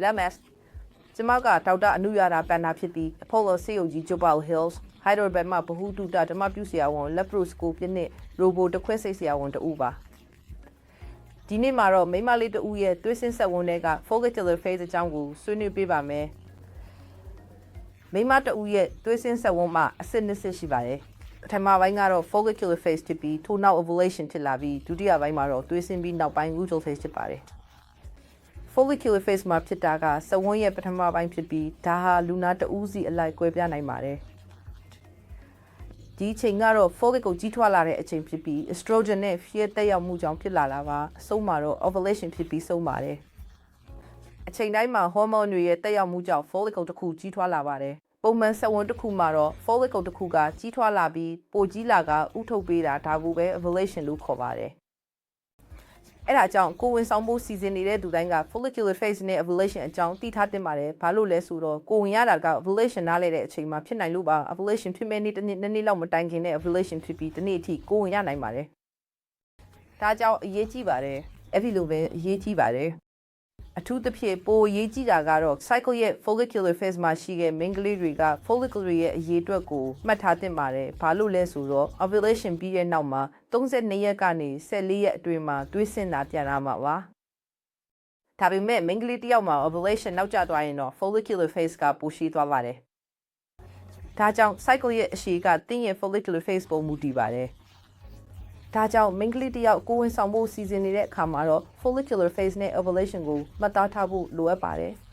LMS ကျမကဒေါက်တာအနုရတာပန်နာဖြစ်ပြီး Apollo ဆေးရုံကြီး Jopal Hills Hyderabad မှာဗဟုတုတဓမ္မပြုဆရာဝန် Laparoscopy နဲ့ Robo တခွဲစိတ်ဆရာဝန်တူပါဒီနေ့မှာတော့မိန်းမလေးတူရဲ့သွေးစင်းဆက်ဝန်တွေက follicular phase အကြောင်းကိုဆွေးနွေးပေးပါမယ်မိန်းမတူရဲ့သွေးစင်းဆက်ဝန်မှာအစစ်နှစ်စစ်ရှိပါတယ်ပထမပိုင်းကတော့ follicular phase ဖြစ်ပြီးထို့နောက် ovulation ဖြစ်လာပြီးဒုတိယပိုင်းမှာတော့သွေးစင်းပြီးနောက်ပိုင်း luteal phase ဖြစ်ပါတယ် follicular phase မှာဖြစ်တာကစဝန်းရဲ့ပထမပိုင်းဖြစ်ပြီးဒါဟာလူနာတဦးစီအလိုက်ကွဲပြားနိုင်ပါတယ်ဒီအချိန်ကတော့ follicle ကိုကြီးထွားလာတဲ့အချိန်ဖြစ်ပြီး estrogen နဲ့ fear တက်ရောက်မှုကြောင့်ဖြစ်လာတာပါအဆုံးမှာတော့ ovulation ဖြစ်ပြီးဆုံးပါတယ်အချိန်တိုင်းမှာ hormone တွေရဲ့တက်ရောက်မှုကြောင့် follicle တစ်ခုကြီးထွားလာပါတယ်ပုံမှန်စက်ဝန်းတစ်ခုမှာတော့ follicle တစ်ခုကကြီးထွားလာပြီးပိုကြီးလာကဥထုတ်ပေးတာဒါကိုပဲ ovulation လို့ခေါ်ပါတယ် အဲ့ဒါကြောင့်ကိုယ်ဝင်ဆောင်ဖို့စီစဉ်နေတဲ့သူတိုင်းက follicular phase နဲ့ ovulation အကြောင်းသိထားတင်ပါတယ်။ဘာလို့လဲဆိုတော့ကိုယ်ဝင်ရတာက ovulation နားလဲတဲ့အချိန်မှာဖြစ်နိုင်လို့ပါ ovulation ဖြစ်မဲ့နေ့တစ်နေ့နှစ်နေ့လောက်မတိုင်ခင်နဲ့ ovulation ဖြစ်ပြီးတစ်နေ့အထိကိုယ်ဝင်ရနိုင်ပါတယ်။ဒါကြောင့်အရေးကြီးပါတယ်။အဲ့ဒီလိုပဲအရေးကြီးပါတယ်။ အထူးသဖြင့်ပိုအရေးကြီးတာကတော့ cycle ရဲ့ follicular phase မှာရှိတဲ့ main ကလေးတွေက follicle ရဲ့အရေးအတွက်ကိုမှတ်ထားသင့်ပါတယ်။ဘာလို့လဲဆိုတော့ ovulation ပြီးတဲ့နောက်မှာ32ရက်ကနေ14ရက်အတွင်းမှာသွေးစင်တာပြန်လာမှာပါ။ဒါပေမဲ့ main ကလေးတစ်ယောက်မှာ ovulation နောက်ကျသွားရင်တော့ follicular phase ကပိုရှိသွားပါတယ်။ဒါကြောင့် cycle ရဲ့အရှိကတင်းရဲ့ follicular phase ပုံမူတည်ပါတယ်။ ဒါကြောင့် main ကလေးတစ်ယောက်ကိုယ်ဝင်ဆောင်ဖို့စီစဉ်နေတဲ့အခါမှာတော့ follicular phase နဲ့ ovulation ကိုမှတ်သားထားဖို့လိုအပ်ပါတယ်။